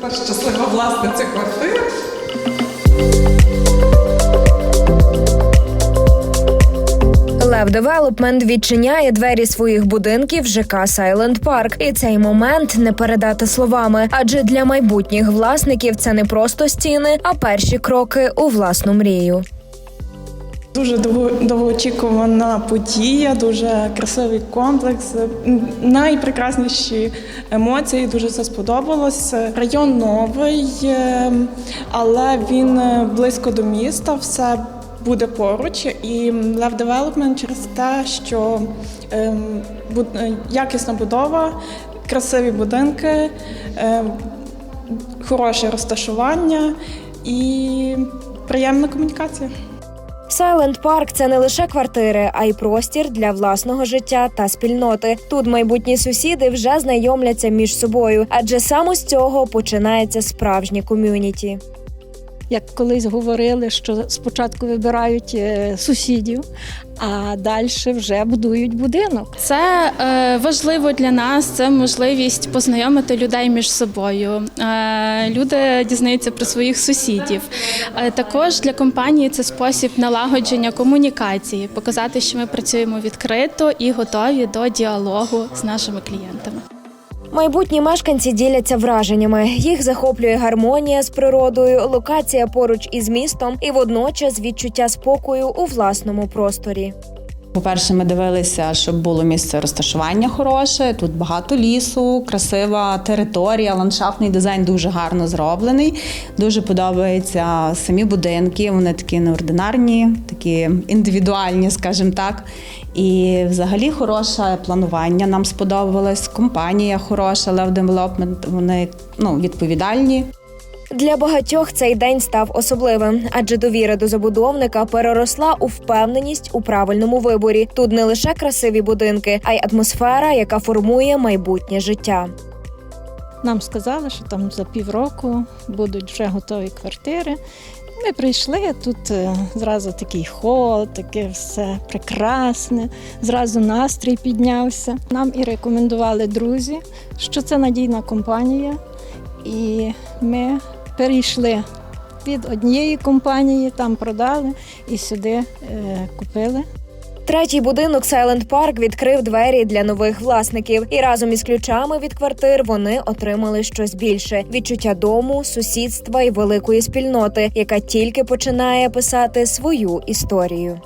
Тепер щаслива власниця квартири. Лев Девелопмент відчиняє двері своїх будинків ЖК Сайленд Парк, І цей момент не передати словами, адже для майбутніх власників це не просто стіни, а перші кроки у власну мрію. Дуже довго- довгоочікувана подія, дуже красивий комплекс, найпрекрасніші емоції. Дуже все сподобалось. Район новий, е, але він е, близько до міста. Все буде поруч. І Лев Девелопмент через те, що ем, е, якісна будова, красиві будинки, хороше розташування і приємна комунікація. Silent Парк – це не лише квартири, а й простір для власного життя та спільноти. Тут майбутні сусіди вже знайомляться між собою, адже саме з цього починається справжнє ком'юніті. Як колись говорили, що спочатку вибирають е, сусідів, а далі вже будують будинок. Це е, важливо для нас. Це можливість познайомити людей між собою. Е, люди дізнаються про своїх сусідів. Також для компанії це спосіб налагодження комунікації, показати, що ми працюємо відкрито і готові до діалогу з нашими клієнтами. Майбутні мешканці діляться враженнями. Їх захоплює гармонія з природою, локація поруч із містом і водночас відчуття спокою у власному просторі. По-перше, ми дивилися, щоб було місце розташування хороше. Тут багато лісу, красива територія, ландшафтний дизайн дуже гарно зроблений. Дуже подобаються самі будинки. Вони такі неординарні, такі індивідуальні, скажімо так. І взагалі хороше планування нам сподобалось. Компанія хороша, Love Development, вони ну, відповідальні. Для багатьох цей день став особливим, адже довіра до забудовника переросла у впевненість у правильному виборі. Тут не лише красиві будинки, а й атмосфера, яка формує майбутнє життя. Нам сказали, що там за півроку будуть вже готові квартири. Ми прийшли тут е, зразу такий хол, таке все прекрасне. Зразу настрій піднявся. Нам і рекомендували друзі, що це надійна компанія, і ми перейшли від однієї компанії, там продали і сюди е, купили. Третій будинок Silent Park відкрив двері для нових власників, і разом із ключами від квартир вони отримали щось більше: відчуття дому, сусідства і великої спільноти, яка тільки починає писати свою історію.